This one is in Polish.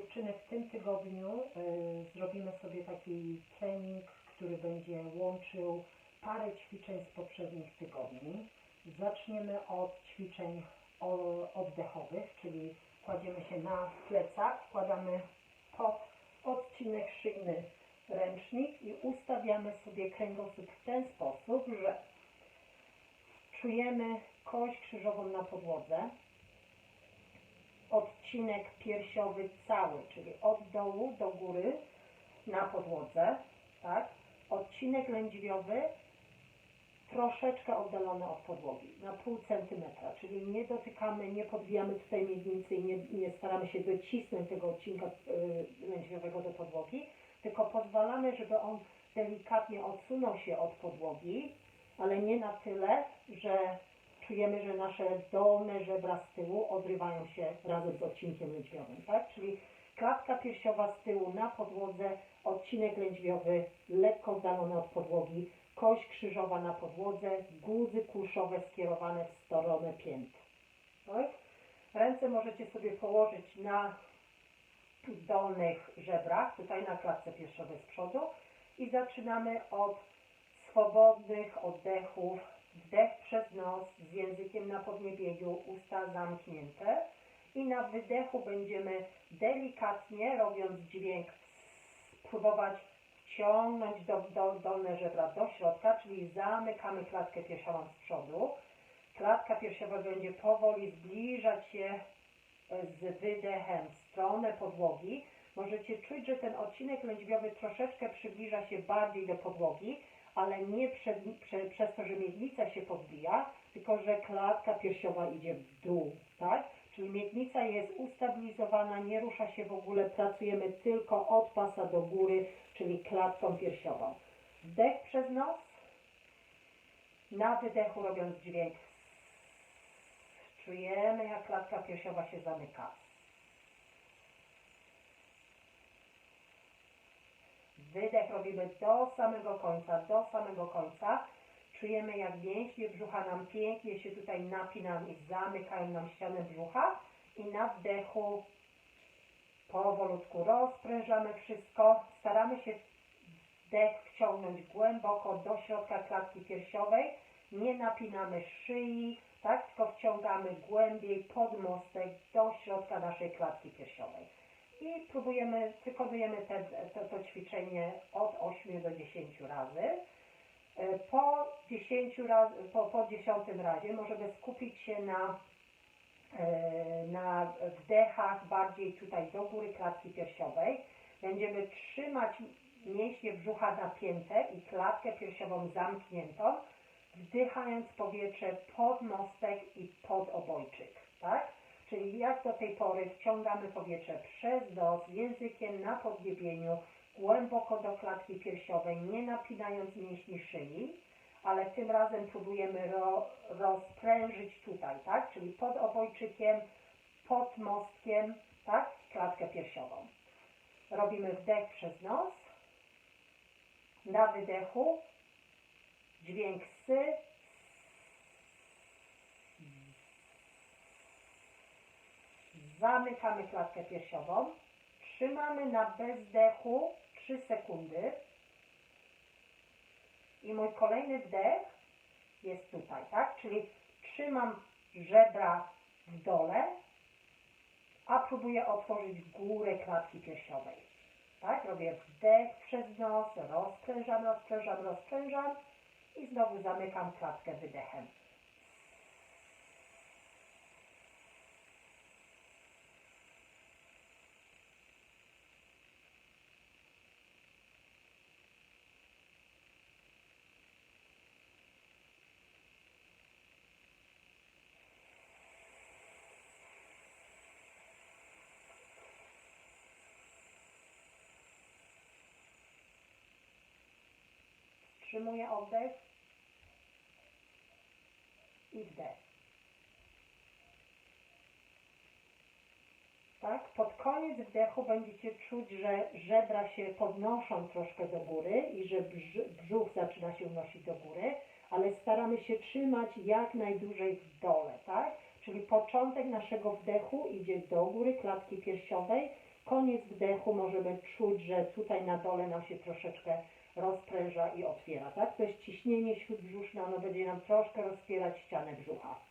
Dziewczyny, w tym tygodniu y, zrobimy sobie taki trening, który będzie łączył parę ćwiczeń z poprzednich tygodni. Zaczniemy od ćwiczeń oddechowych, czyli kładziemy się na plecach, wkładamy pod odcinek szyjny ręcznik i ustawiamy sobie kręgosłup w ten sposób, że czujemy kość krzyżową na podłodze, odcinek piersiowy cały, czyli od dołu do góry na podłodze, tak? Odcinek lędźwiowy troszeczkę oddalony od podłogi, na pół centymetra, czyli nie dotykamy, nie podbijamy tutaj miednicy i nie, nie staramy się docisnąć tego odcinka y, lędźwiowego do podłogi, tylko pozwalamy, żeby on delikatnie odsunął się od podłogi, ale nie na tyle, że czujemy, że nasze dolne żebra z tyłu odrywają się razem z odcinkiem lędźwiowym, tak? Czyli klatka piersiowa z tyłu na podłodze, odcinek lędźwiowy lekko oddalony od podłogi, kość krzyżowa na podłodze, guzy kulszowe skierowane w stronę pięt. Tak? Ręce możecie sobie położyć na dolnych żebrach, tutaj na klatce piersiowej z przodu i zaczynamy od swobodnych oddechów, wdech przez nos z językiem na podniebieniu, usta zamknięte i na wydechu będziemy delikatnie, robiąc dźwięk, próbować wciągnąć do, do, dolne żebra do środka, czyli zamykamy klatkę piersiową z przodu. Klatka piersiowa będzie powoli zbliżać się e, z wydechem w stronę podłogi. Możecie czuć, że ten odcinek lędźwiowy troszeczkę przybliża się bardziej do podłogi, ale nie przed, prze, przez to, że miednica się podbija, tylko że klatka piersiowa idzie w dół, tak? Czyli miednica jest ustabilizowana, nie rusza się w ogóle, pracujemy tylko od pasa do góry, czyli klatką piersiową. Wdech przez nos, na wydechu robiąc dźwięk. Czujemy, jak klatka piersiowa się zamyka. Wydech robimy do samego końca, do samego końca. Czujemy, jak mięśnie brzucha nam pięknie się tutaj napinają i zamykają nam ścianę brzucha. I na wdechu powolutku rozprężamy wszystko. Staramy się wdech wciągnąć głęboko do środka klatki piersiowej. Nie napinamy szyi, tak? Tylko wciągamy głębiej pod mostek do środka naszej klatki piersiowej. I próbujemy, wykonujemy te, to, to ćwiczenie od 8 do 10 razy. E, Po 10 raz, po, po 10 razie możemy skupić się na, e, na wdechach bardziej tutaj do góry klatki piersiowej. Będziemy trzymać mięśnie brzucha napięte i klatkę piersiową zamkniętą, wdychając powietrze pod mostek i pod obojczyk, tak? Czyli jak do tej pory wciągamy powietrze przez nos, językiem na podniebieniu, głęboko do klatki piersiowej, nie napinając mięśni szyi, ale tym razem próbujemy ro, rozprężyć tutaj, tak? Czyli pod obojczykiem, pod mostkiem, tak? Klatkę piersiową. Robimy wdech przez nos. Na wydechu dźwięk sy. Zamykamy klatkę piersiową. Trzymamy na bezdechu 3 sekundy. I mój kolejny wdech jest tutaj, tak? Czyli trzymam żebra w dole, a próbuję otworzyć górę klatki piersiowej. Tak? Robię wdech przez nos, rozprężam, rozprężam, rozprężam i znowu zamykam klatkę wydechem. Wstrzymuję oddech i wdech. Tak? Pod koniec wdechu będziecie czuć, że żebra się podnoszą troszkę do góry i że brz- brzuch zaczyna się unosić do góry, ale staramy się trzymać jak najdłużej w dole, tak? Czyli początek naszego wdechu idzie do góry klatki piersiowej, koniec wdechu możemy czuć, że tutaj na dole nam się troszeczkę rozpręża i otwiera, tak? To jest ciśnienie śródbrzuszne, ono będzie nam troszkę rozpierać ścianę brzucha.